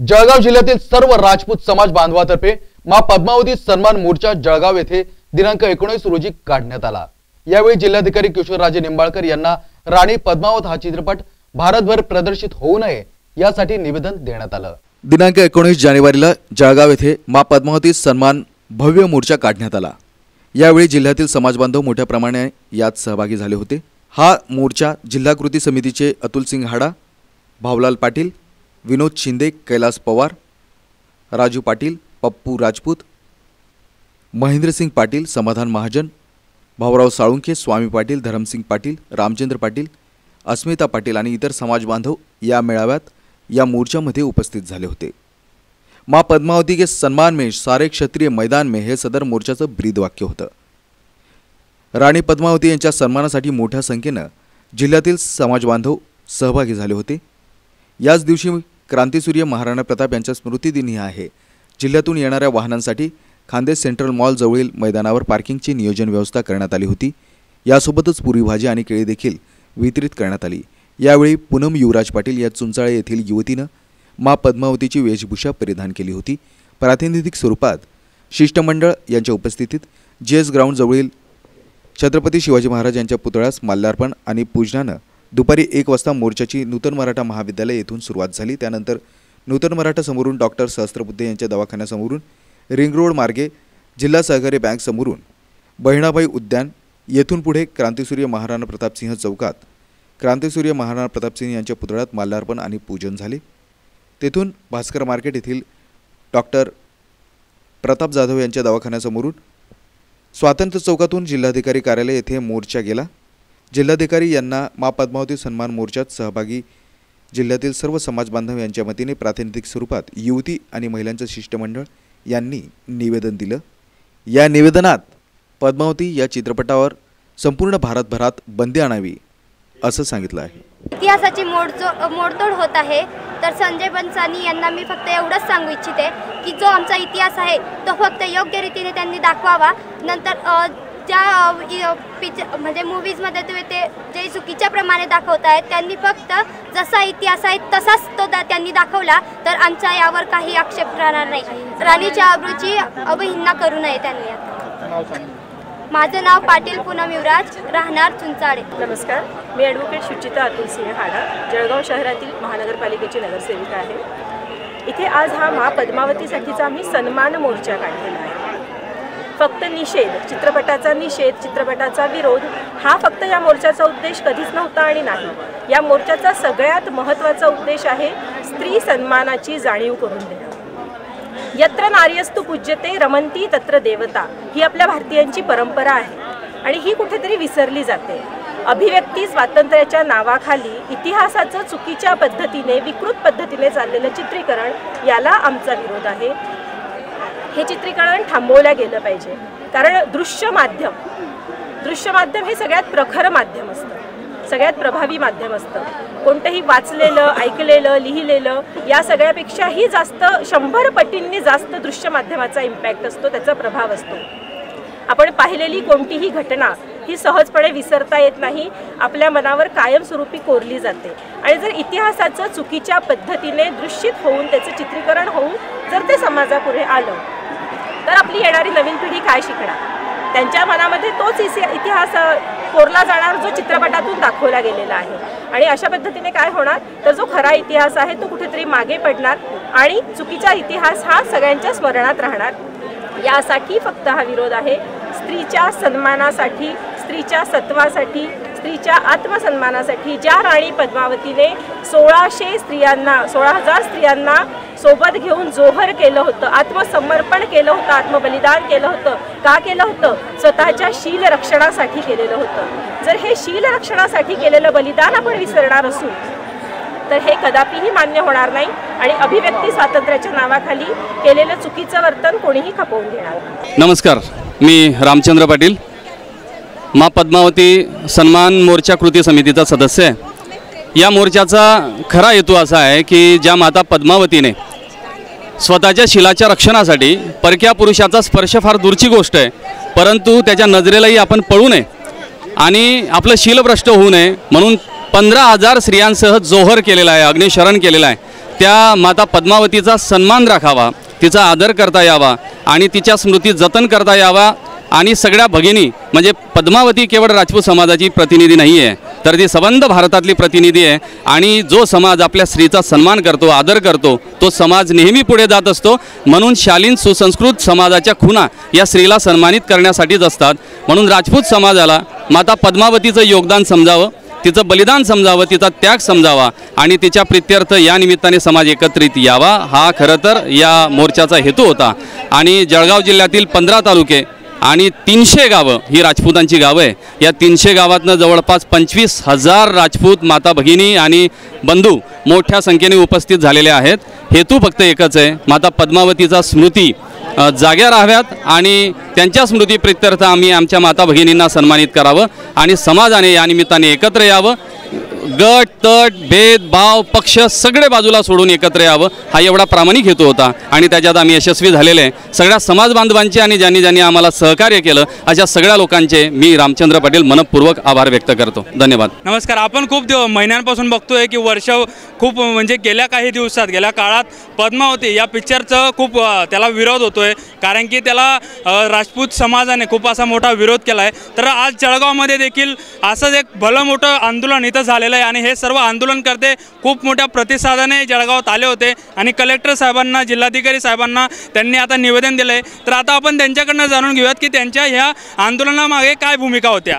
जळगाव जिल्ह्यातील सर्व राजपूत समाज बांधवातर्फे मा पद्मावती सन्मान मोर्चा जळगाव येथे दिनांक एकोणीस रोजी काढण्यात आला. यावेळी जिल्हाधिकारी किशोरराजे निंबाळकर यांना राणी पद्मावत हा चित्रपट भारतभर प्रदर्शित होऊ नये यासाठी निवेदन देण्यात आलं. दिनांक एकोणीस जानेवारीला जळगाव येथे मा पद्मावती सन्मान भव्य मोर्चा काढण्यात आला. यावेळी जिल्ह्यातील समाजबांधव मोठ्या प्रमाणे यात सहभागी झाले होते. हा मोर्चा जिल्हा कृती समितीचे अतुलसिंग हाडा भावलाल पाटील विनोद शिंदे कैलास पवार राजू पाटील पप्पू राजपूत महेंद्रसिंग पाटील समाधान महाजन भाऊराव साळुंखे स्वामी पाटील धरमसिंग पाटील रामचंद्र पाटील अस्मिता पाटील आणि इतर समाजबांधव या मेळाव्यात या मोर्चामध्ये उपस्थित झाले होते. माँ पद्मावती के सन्मान में सारे क्षत्रिय मैदान में हे सदर मोर्चाचं ब्रीद वाक्य होतं. राणी पद्मावती यांच्या सन्मानासाठी मोठ्या संख्येनं जिल्ह्यातील समाजबांधव सहभागी झाले होते. याच दिवशी क्रांतीसूर्य महाराणा प्रताप यांच्या स्मृतिदिनी आहे. जिल्ह्यातून येणाऱ्या वाहनांसाठी खान्देश सेंट्रल मॉल जवळील मैदानावर पार्किंगची नियोजन व्यवस्था करण्यात आली होती. यासोबतच पुरी भाजी आणि केळी देखील वितरित करण्यात आली. यावेळी पूनम युवराज पाटील या चुंचाळे येथील युवतीनं मा पद्मावतीची वेशभूषा परिधान केली होती. प्रातिनिधिक स्वरूपात शिष्टमंडळ यांच्या उपस्थितीत जे एस ग्राउंडजवळील छत्रपती शिवाजी महाराज यांच्या पुतळ्यास माल्यार्पण आणि पूजनानं दुपारी एक वाजता मोर्चाची नूतन मराठा महाविद्यालय येथून सुरुवात झाली. त्यानंतर नूतन मराठा समोरून डॉक्टर सहस्त्रबुद्धे यांच्या दवाखान्यासमोरून रिंग रोड मार्गे जिल्हा सहकारी बँक समोरून बहिणाबाई उद्यान येथून पुढे क्रांतीसूर्य महाराणा प्रतापसिंह चौकात क्रांतीसूर्य महाराणा प्रतापसिंह यांच्या पुतळ्यात माल्यार्पण आणि पूजन झाले. तेथून भास्कर मार्केट येथील डॉक्टर प्रताप जाधव यांच्या दवाखान्यासमोरून स्वातंत्र्य चौकातून जिल्हाधिकारी कार्यालय येथे मोर्चा गेला. जिल्हाधिकारी यांना मा पद्मावती सन्मान मोर्चात सहभागी जिल्ह्यातील सर्व समाज बांधव यांच्या वतीने प्रातिनिधिक स्वरूपात युवती आणि महिलांचं शिष्टमंडळ यांनी निवेदन दिलं. या निवेदनात पद्मावती या चित्रपटावर संपूर्ण भारतभरात बंदी आणावी असं सांगितलं आहे. इतिहासाची मोडचो मोडतोड होत आहे तर संजय बनसानी यांना मी फक्त एवढंच सांगू इच्छिते की जो आमचा इतिहास आहे तो फक्त योग्य रीतीने त्यांनी दाखवावा. नंतर ज्या पिक्चर म्हणजे मूवीजमध्ये तुम्ही ते जे चुकीच्या प्रमाणे दाखवत आहेत त्यांनी फक्त जसा इतिहास आहे तसाच तो दा त्यांनी दाखवला तर आमचा यावर काही आक्षेप राहणार नाही. राणीच्या अब्रूची अवहेलना करू नये त्यांनी आता. माझं नाव पाटील पूनम युवराज राहणार चुंचाळे. नमस्कार मी ॲडव्होकेट शुचिता अतुल सिंह हाडा जळगाव शहरातील महानगरपालिकेची नगरसेविका आहे. इथे आज हा महा पद्मावतीसाठीचा आम्ही सन्मान मोर्चा काढलेला आहे. फक्त निषेध चित्रपटाचा निषेध चित्रपटाचा विरोध हा फक्त या मोर्चाचा उद्देश कधीच नव्हता आणि नाही. या मोर्चाचा सगळ्यात महत्त्वाचा उद्देश आहे स्त्री सन्मानाची जाणीव करून देणं. यत्र नार्यस्तु पूज्यते रमंती तत्र देवता ही आपल्या भारतीयांची परंपरा आहे आणि ही कुठेतरी विसरली जाते. अभिव्यक्ती स्वातंत्र्याच्या नावाखाली इतिहासाचं चुकीच्या पद्धतीने विकृत पद्धतीने चाललेलं चित्रीकरण याला आमचा विरोध आहे. हे चित्रीकरण थांबवलं गेलं पाहिजे. कारण दृश्य माध्यम दृश्य माध्यम हे सगळ्यात प्रखर माध्यम असतं. सगळ्यात प्रभावी माध्यम असतं. कोणतंही वाचलेलं ऐकलेलं लिहिलेलं या सगळ्यापेक्षाही जास्त शंभर पटींनी जास्त दृश्य माध्यमाचा इम्पॅक्ट असतो त्याचा प्रभाव असतो. आपण पाहिलेली कोणतीही घटना ही सहजपणे विसरता येत नाही आपल्या मनावर कायमस्वरूपी कोरली जाते. आणि जर इतिहासाचं चुकीच्या पद्धतीने दृश्यित होऊन त्याचं चित्रीकरण होऊन जर ते समाजापुढे आलं तर आपली येणारी नवीन पिढी काय शिकणार? त्यांच्या मनामध्ये तोच इसे- इतिहास कोरला जाणार जो चित्रपटातून दाखवला गेलेला आहे. आणि अशा पद्धतीने काय होणार? तर जो खरा इतिहास आहे तो कुठेतरी मागे पडणार आणि चुकीचा इतिहास हा सगळ्यांच्या स्मरणात राहणार. यासाठी फक्त हा विरोध आहे. स्त्रीच्या सन्मानासाठी स्त्रीच्या सत्वासाठी स्त्रीच्या आत्मसन्मानासाठी ज्या राणी पद्मावतीने सोळाशे स्त्रियांना सोळा हजार स्त्रियांना सोबत घेऊन जोहर केलं होतं आत्मसमर्पण केलं होतं आत्मबलिदान केलं होतं. का केलं होतं? स्वतःच्या शील रक्षणासाठी केलेलं होतं. जर हे शील रक्षणासाठी केलेलं बलिदान आपण विसरणार असू तर हे कदापिही मान्य होणार नाही आणि अभिव्यक्ती स्वातंत्र्याच्या नावाखाली केलेलं चुकीचं वर्तन कोणीही खपवून घेणार नमस्कार मी रामचंद्र पाटील. मा पद्मावती सन्मान मोर्चा कृती समितीचा सदस्य आहे. या मोर्चाचा खरा हेतू असा आहे की ज्या माता पद्मावतीने स्वतःच्या शिलाच्या रक्षणासाठी परक्या पुरुषाचा स्पर्श फार दूरची गोष्ट आहे. परंतु त्याच्या नजरेलाही आपण पळू नये आणि आपलं शील भ्रष्ट होऊ नये म्हणून पंधरा हजार स्त्रियांसह जोहर केलेला आहे अग्निशरण केलेला आहे. त्या माता पद्मावतीचा सन्मान राखावा तिचा आदर करता यावा आणि तिच्या स्मृती जतन करता यावा. आणि सगळ्या भगिनी म्हणजे पद्मावती केवळ राजपूत समाजाची प्रतिनिधी नाही आहे तर ती सबंध भारतातली प्रतिनिधी आहे आणि जो समाज आपल्या स्त्रीचा सन्मान करतो आदर करतो तो समाज नेहमी पुढे जात असतो. म्हणून शालीन सुसंस्कृत समाजाच्या खुणा या स्त्रीला सन्मानित करण्यासाठीच असतात. म्हणून राजपूत समाजाला माता पद्मावतीचं योगदान समजावं तिचं बलिदान समजावं तिचा त्याग समजावा आणि तिच्या प्रित्यर्थ या निमित्ताने समाज एकत्रित यावा. हा खरं तर या मोर्चाचा हेतू होता. आणि जळगाव जिल्ह्यातील पंधरा तालुके आणि तीनशे गावं ही राजपूतांची गावं आहे. या तीनशे गावातनं जवळपास पंचवीस हजार राजपूत माता भगिनी आणि बंधू मोठ्या संख्येने उपस्थित झालेले आहेत. हेतू फक्त एकच आहे. माता पद्मावतीचा स्मृती जाग्या राहाव्यात आणि त्यांच्या स्मृती प्रित्यर्थ आम्ही आमच्या माता भगिनींना सन्मानित करावं आणि समाजाने या निमित्ताने एकत्र यावं. गट तट भेद भाव पक्ष सगळे बाजूला सोडून एकत्र यावं हा एवढा प्रामाणिक हेतू होता. आणि त्याच्यात आम्ही यशस्वी झालेले आहे. सगळ्या समाज बांधवांचे आणि ज्यांनी ज्यांनी आम्हाला सहकार्य केलं अशा सगळ्या लोकांचे मी रामचंद्र पाटील मनपूर्वक आभार व्यक्त करतो. धन्यवाद. नमस्कार. आपण खूप दिव महिन्यांपासून बघतोय की वर्ष खूप म्हणजे गेल्या काही दिवसात गेल्या काळात पद्मावती या पिक्चरचं खूप त्याला विरोध होतोय. कारण की त्याला राजपूत समाजाने खूप असा मोठा विरोध केला आहे तर आज जळगावमध्ये देखील असंच एक भलं मोठं आंदोलन इथं झालेलं आहे आणि हे सर्व आंदोलनकर्ते खूप मोठ्या प्रतिसादाने जळगावात आले होते. आणि कलेक्टर साहेबांना जिल्हाधिकारी साहेबांना त्यांनी आता निवेदन दिलं आहे तर आता आपण त्यांच्याकडनं जाणून घेऊयात की त्यांच्या ह्या आंदोलनामागे काय भूमिका होत्या.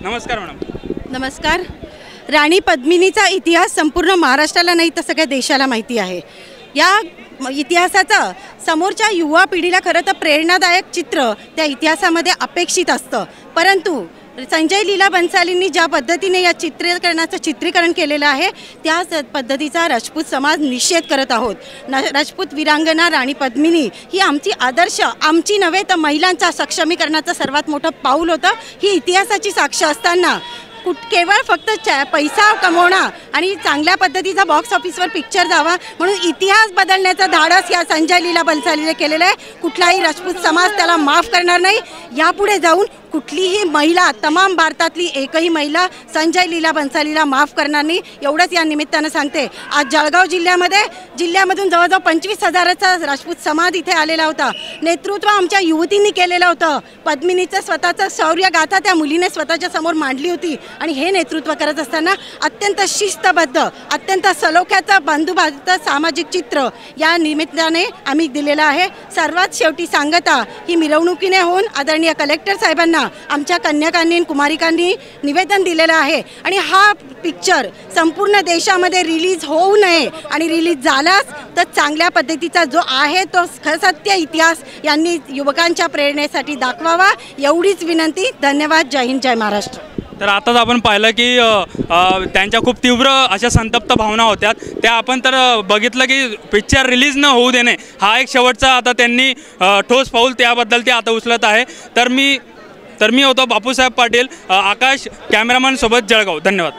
नमस्कार मॅडम. नमस्कार. राणी पद्मिनीचा इतिहास संपूर्ण महाराष्ट्राला नाही तर सगळ्या देशाला माहिती आहे. या इतिहासाचं. समोरच्या युवा पिढीला खरं तर प्रेरणादायक चित्र त्या इतिहासामध्ये अपेक्षित असतं. परंतु संजय लीला बन्सालींनी ज्या पद्धतीने या चित्रीकरणाचं चित्रीकरण केलेलं आहे त्याच पद्धतीचा राजपूत समाज निषेध करत आहोत. न राजपूत वीरांगणा राणी पद्मिनी ही आमची आदर्श आमची नव्हे तर महिलांचा सक्षमीकरणाचं सर्वात मोठं पाऊल होतं. ही इतिहासाची साक्ष असताना कुठ केवळ फक्त चा पैसा कमवणं आणि चांगल्या पद्धतीचा बॉक्स ऑफिसवर पिक्चर जावा म्हणून इतिहास बदलण्याचा धाडस या संजय लीला बन्सालीने केलेलं आहे. कुठलाही राजपूत समाज त्याला माफ करणार नाही. यापुढे जाऊन कुठलीही महिला तमाम भारतातली एकही महिला संजय लीला बन्सालीला माफ करणार नाही एवढंच या निमित्तानं सांगते. आज जळगाव जिल्ह्यामध्ये जिल्ह्यामधून जवळजवळ पंचवीस हजाराचा राजपूत समाज इथे आलेला होता. नेतृत्व आमच्या युवतींनी केलेलं होतं. पद्मिनीचं स्वतःचं शौर्य गाथा त्या मुलीने स्वतःच्या समोर मांडली होती आणि हे नेतृत्व करत असताना अत्यंत शिस्तबद्ध अत्यंत सलोख्याचं बंधुभावाचं सामाजिक चित्र या निमित्ताने आम्ही दिलेलं आहे. सर्वात शेवटी सांगता ही मिरवणुकीने होऊन आदरणीय कलेक्टर साहेबांना आमच्या कन्याकांनी कुमारिकांनी निवेदन दिलेलं आहे. आणि हा पिक्चर संपूर्ण देशामध्ये रिलीज होऊ नये आणि रिलीज झालाच तर चांगल्या पद्धतीचा जो आहे तो खसत्य सत्य इतिहास यांनी युवकांच्या प्रेरणेसाठी दाखवावा. एवढीच विनंती. धन्यवाद. जय हिंद जय महाराष्ट्र. तर आताच आपण पाहिलं की त्यांच्या खूप तीव्र अशा संतप्त भावना होत्या. त्या आपण तर बघितलं की पिक्चर रिलीज न होऊ देणे हा एक शेवटचा आता त्यांनी ठोस पाऊल त्याबद्दल ते आता उचलत आहे. तर मी तर मी होतो बापूसाहेब पाटील आकाश कॅमेरामॅनसोबत जळगाव. धन्यवाद.